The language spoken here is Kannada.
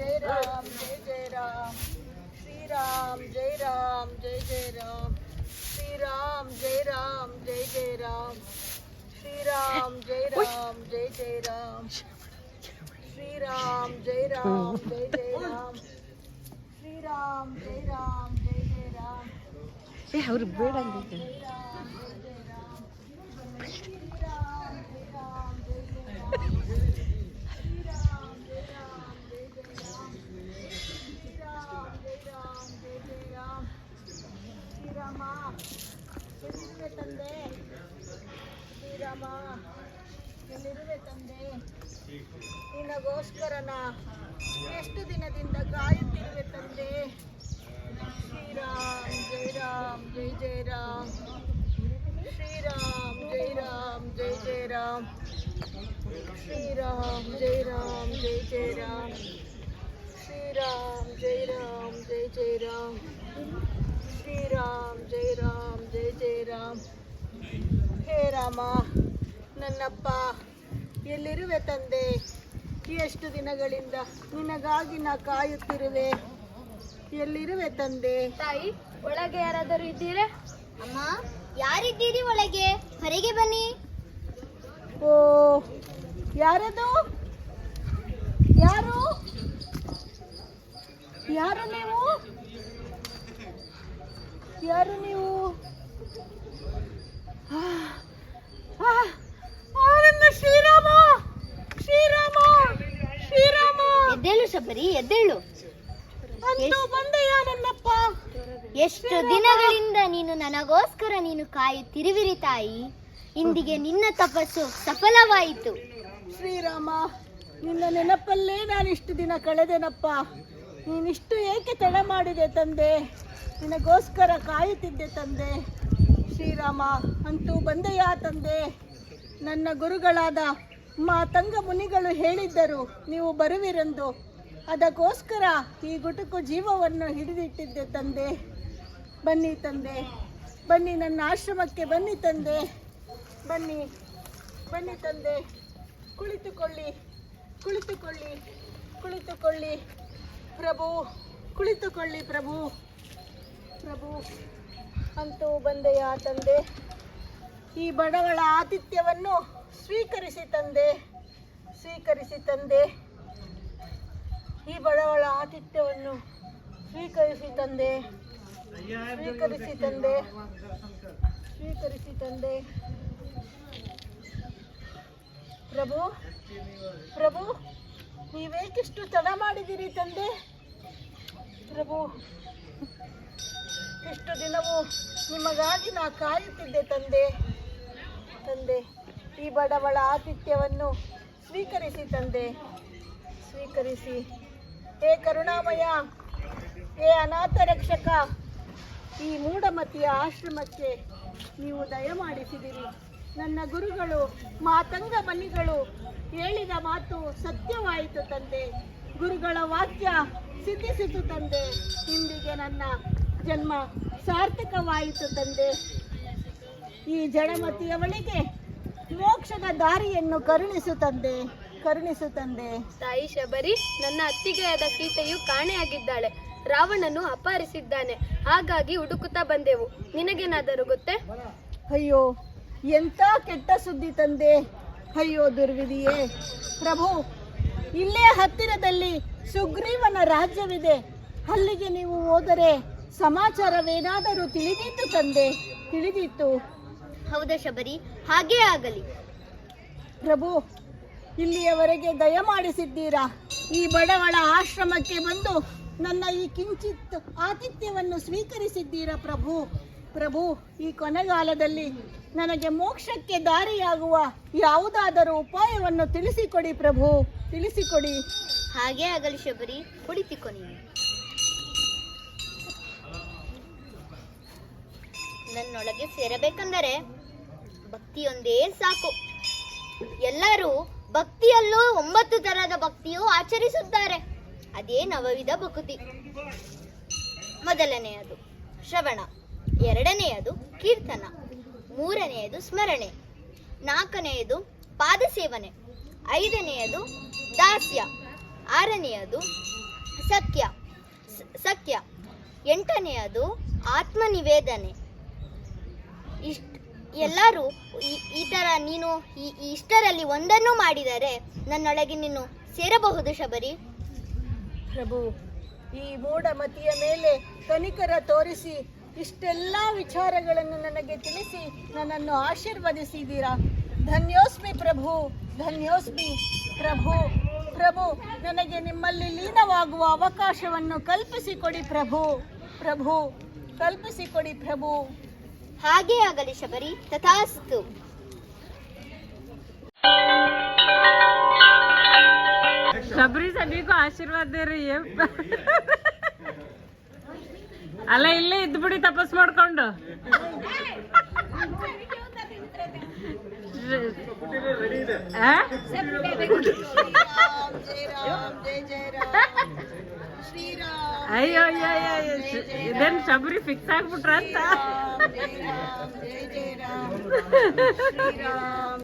जय राम जय जय राम श्री राम जय राम जय जय राम श्री राम जय राम जय जय राम श्री राम जय राम जय जय राम श्री राम जय राम जय जय राम श्री राम जय राम जय जय राम ಏ ಅವ್ರು ಬೇಡ ಎಲ್ಲಿರುವೆ ತಂದೆ, ಶ್ರೀರಾಮ ಎಲ್ಲಿರುವೆ ತಂದೆ, ನಿನಗೋಸ್ಕರನ? ಎಷ್ಟು ದಿನದಿಂದ ಕಾಯುತ್ತಿರುವೆ ತಂದೆ? ಶ್ರೀರಾಮ್, ಜೈ ರಾಮ್, ಜೈ ಜೈ ರಾಮ್. ಶ್ರೀರಾಮ್, ಜೈ ರಾಮ್, ಜೈ ಜೈ ರಾಮ್. ಶ್ರೀರಾಮ್, ಜೈ ರಾಮ್, ಜೈ ಜೈ ರಾಮ್. ಶ್ರೀರಾಮ್, ಜೈ ರಾಮ್, ಜೈ ಜೈ ರಾಮ್. ಶ್ರೀರಾಮ್ ಜೈ ರಾಮ್ ಜೈ ಜೈ ರಾಮ್ ಹೇ ರಾಮ ನನ್ನಪ್ಪ ಎಲ್ಲಿರುವೆ ತಂದೆ? ಎಷ್ಟು ದಿನಗಳಿಂದ ನಿನಗಾಗಿ ನಾ ಕಾಯುತ್ತಿರುವೆ. ಎಲ್ಲಿರುವೆ ತಂದೆ? ತಾಯಿ ಒಳಗೆ ಯಾರಾದರೂ ಇದ್ದೀರಾ? ಅಮ್ಮ? ಯಾರಿದ್ದೀರಿ ಒಳಗೆ? ಹೊರಗೆ ಬನ್ನಿ. ಓ ಯಾರದು? ಯಾರು? ಯಾರು ನೀವು? ಯಾರು ನೀವು? ಶ್ರೀರಾಮ! ಶ್ರೀರಾಮ! ಶ್ರೀರಾಮ! ಎದ್ದೇಳು ಶಬರಿ ಎದ್ದೇಳು. ಅಂತೂ ಬಂದೆಯಾ ನನ್ನಪ್ಪ ಎಷ್ಟು ದಿನಗಳಿಂದ ನೀನು ನನಗೋಸ್ಕರ ನೀನು ಕಾಯುತ್ತಿರುವಿರಿ ತಾಯಿ. ಇಂದಿಗೆ ನಿನ್ನ ತಪಸ್ಸು ಸಫಲವಾಯಿತು. ಶ್ರೀರಾಮ ನಿನ್ನ ನೆನಪಲ್ಲೇ ನಾನು ಇಷ್ಟು ದಿನ ಕಳೆದೆನಪ್ಪ. ನೀನಿಷ್ಟು ಏಕೆ ತಡ ಮಾಡಿದೆ ತಂದೆ? ನಿನಗೋಸ್ಕರ ಕಾಯುತ್ತಿದ್ದೆ ತಂದೆ. ಶ್ರೀರಾಮ, ಅಂತೂ ಬಂದೆಯಾ ತಂದೆ? ನನ್ನ ಗುರುಗಳಾದ ಮಾತಂಗ ಮುನಿಗಳು ಹೇಳಿದ್ದರು, ನೀವು ಬರುವಿರೆಂದು. ಅದಕ್ಕೋಸ್ಕರ ಈ ಗುಟುಕು ಜೀವವನ್ನು ಹಿಡಿದಿಟ್ಟಿದ್ದೆ ತಂದೆ. ಬನ್ನಿ ತಂದೆ, ಬನ್ನಿ ನನ್ನ ಆಶ್ರಮಕ್ಕೆ ಬನ್ನಿ ತಂದೆ. ಬನ್ನಿ ಬನ್ನಿ ತಂದೆ. ಕುಳಿತುಕೊಳ್ಳಿ ಕುಳಿತುಕೊಳ್ಳಿ ಕುಳಿತುಕೊಳ್ಳಿ. ಪ್ರಭು ಕುಳಿತುಕೊಳ್ಳಿ ಪ್ರಭು. ಪ್ರಭು. ಅಂತೂ ಬಂದೆಯ ತಂದೆ. ಈ ಬಡವಳ ಆತಿಥ್ಯವನ್ನು ಸ್ವೀಕರಿಸಿ ತಂದೆ ಸ್ವೀಕರಿಸಿ ತಂದೆ. ಈ ಬಡವಳ ಆತಿಥ್ಯವನ್ನು ಸ್ವೀಕರಿಸಿ ತಂದೆ ಸ್ವೀಕರಿಸಿ ತಂದೆ ಸ್ವೀಕರಿಸಿ ತಂದೆ. ಪ್ರಭು ಪ್ರಭು, ನೀವೇಕಿಷ್ಟು ತಡ ಮಾಡಿದಿರಿ ತಂದೆ? ಪ್ರಭು ಇಷ್ಟು ದಿನವೂ ನಿಮಗಾಗಿ ನಾ ಕಾಯುತ್ತಿದ್ದೆ ತಂದೆ. ತಂದೆ, ಈ ಬಡವಳ ಆತಿಥ್ಯವನ್ನು ಸ್ವೀಕರಿಸಿ ತಂದೆ. ಸ್ವೀಕರಿಸಿ. ಹೇ ಕರುಣಾಮಯ, ಹೇ ಅನಾಥ ರಕ್ಷಕ, ಈ ಮೂಢಮತಿಯ ಆಶ್ರಮಕ್ಕೆ ನೀವು ದಯಮಾಡಿಸಿದಿರಿ ನನ್ನ ಗುರುಗಳು ಮಾತಂಗ ಮನಿಗಳು ಹೇಳಿದ ಮಾತು ಸತ್ಯವಾಯಿತು ತಂದೆ. ಗುರುಗಳ ವಾಕ್ಯ ಸಿದ್ಧಿಸಿತು ತಂದೆ. ಇಂದಿಗೆ ನನ್ನ ಜನ್ಮ ಸಾರ್ಥಕವಾಯಿತು ತಂದೆ. ಈ ಜಡಮತಿಯವಳಿಗೆ ಮೋಕ್ಷದ ದಾರಿಯನ್ನು ಕರುಣಿಸು ತಂದೆ ಕರುಣಿಸು ತಂದೆ. ತಾಯಿ ಶಬರಿ ನನ್ನ ಅತ್ತಿಗೆಯಾದ ಸೀತೆಯು ಕಾಣೆಯಾಗಿದ್ದಾಳೆ. ರಾವಣನು ಅಪಹರಿಸಿದ್ದಾನೆ. ಹಾಗಾಗಿ ಹುಡುಕುತ್ತಾ ಬಂದೆವು. ನಿನಗೇನಾದರೂ ಗೊತ್ತೇ? ಅಯ್ಯೋ ಎಂಥ ಕೆಟ್ಟ ಸುದ್ದಿ ತಂದೆ. ಅಯ್ಯೋ ದುರ್ವಿಧಿಯೇ. ಪ್ರಭು ಇಲ್ಲೇ ಹತ್ತಿರದಲ್ಲಿ ಸುಗ್ರೀವನ ರಾಜ್ಯವಿದೆ. ಅಲ್ಲಿಗೆ ನೀವು ಹೋದರೆ ಸಮಾಚಾರವೇನಾದರೂ ತಿಳಿದಿತ್ತು ತಂದೆ? ತಿಳಿದಿತ್ತು. ಹೌದಾ ಶಬರಿ? ಹಾಗೇ ಆಗಲಿ. ಪ್ರಭು ಇಲ್ಲಿಯವರೆಗೆ ದಯಮಾಡಿಸಿದ್ದೀರಾ ಈ ಬಡವಳ ಆಶ್ರಮಕ್ಕೆ ಬಂದು ನನ್ನ ಈ ಕಿಂಚಿತ್ ಆತಿಥ್ಯವನ್ನು ಸ್ವೀಕರಿಸಿದ್ದೀರಾ ಪ್ರಭು? ಪ್ರಭು ಈ ಕೊನೆಗಾಲದಲ್ಲಿ ನನಗೆ ಮೋಕ್ಷಕ್ಕೆ ದಾರಿಯಾಗುವ ಯಾವುದಾದರೂ ಉಪಾಯವನ್ನು ತಿಳಿಸಿಕೊಡಿ ಪ್ರಭು. ತಿಳಿಸಿಕೊಡಿ. ಹಾಗೇ ಆಗಲಿ ಶಬರಿ. ಕುಡಿತಿಕೊ ನೀನು. ನನ್ನೊಳಗೆ ಸೇರಬೇಕೆಂದರೆ ಭಕ್ತಿಯೊಂದೇ ಸಾಕು. ಎಲ್ಲರೂ ಭಕ್ತಿಯಲ್ಲೂ ಒಂಬತ್ತು ತರಹದ ಭಕ್ತಿಯು ಆಚರಿಸುತ್ತಾರೆ. ಅದೇ ನವವಿಧ ಭಕ್ತಿ. ಮೊದಲನೆಯದು ಶ್ರವಣ, ಎರಡನೆಯದು ಕೀರ್ತನ, ಮೂರನೆಯದು ಸ್ಮರಣೆ, ನಾಲ್ಕನೆಯದು ಪಾದ ಸೇವನೆ ಐದನೆಯದು ದಾಸ್ಯ, ಆರನೆಯದು ಸಖ್ಯ ಸಖ್ಯ ಎಂಟನೆಯದು ಎಂಟನೆಯದು ಆತ್ಮನಿವೇದನೆ ಇಷ್ಟ ಎಲ್ಲರೂ ಈ- ಥರ ನೀನು ಈ ಇಷ್ಟರಲ್ಲಿ ಒಂದನ್ನು ಮಾಡಿದರೆ ನನ್ನೊಳಗೆ ನೀನು ಸೇರಬಹುದು ಶಬರಿ. ಪ್ರಭು, ಈ ಮೂಢಮತಿಯ ಮೇಲೆ ಕನಿಕರ ತೋರಿಸಿ ಇಷ್ಟೆಲ್ಲ ವಿಚಾರಗಳನ್ನು ನನಗೆ ತಿಳಿಸಿ ನನ್ನನ್ನು ಆಶೀರ್ವದಿಸಿದ್ದೀರಾ? ಧನ್ಯೋಸ್ಮಿ ಪ್ರಭು ಧನ್ಯೋಸ್ಮಿ ಪ್ರಭು ಪ್ರಭು, ನನಗೆ ನಿಮ್ಮಲ್ಲಿ ಲೀನವಾಗುವ ಅವಕಾಶವನ್ನು ಕಲ್ಪಿಸಿಕೊಡಿ ಪ್ರಭು ಪ್ರಭು, ಕಲ್ಪಿಸಿಕೊಡಿ ಪ್ರಭು. ಹಾಗೇ ಆಗಲಿ ಶಬರಿ ತಥಾಸ್ತು ಶಬರಿ ಸನಿಗೂ ಆಶೀರ್ವಾದ ರೀ ಅಲ್ಲ ಇಲ್ಲೇ ಇದ್ಬಿಡಿ ತಪಸ್ ಮಾಡ್ಕೊಂಡು ಜಯ ರಾಮ್ ಜಯ ಅಯ್ಯೋ ಅಯ್ಯೋ ಅಯ್ಯೋ ಅಯ್ಯೋ. ಇದೇನ್ ಶಬರಿ ಫಿಕ್ಸ್ ಆಗ್ಬಿಟ್ರ ಅಂತ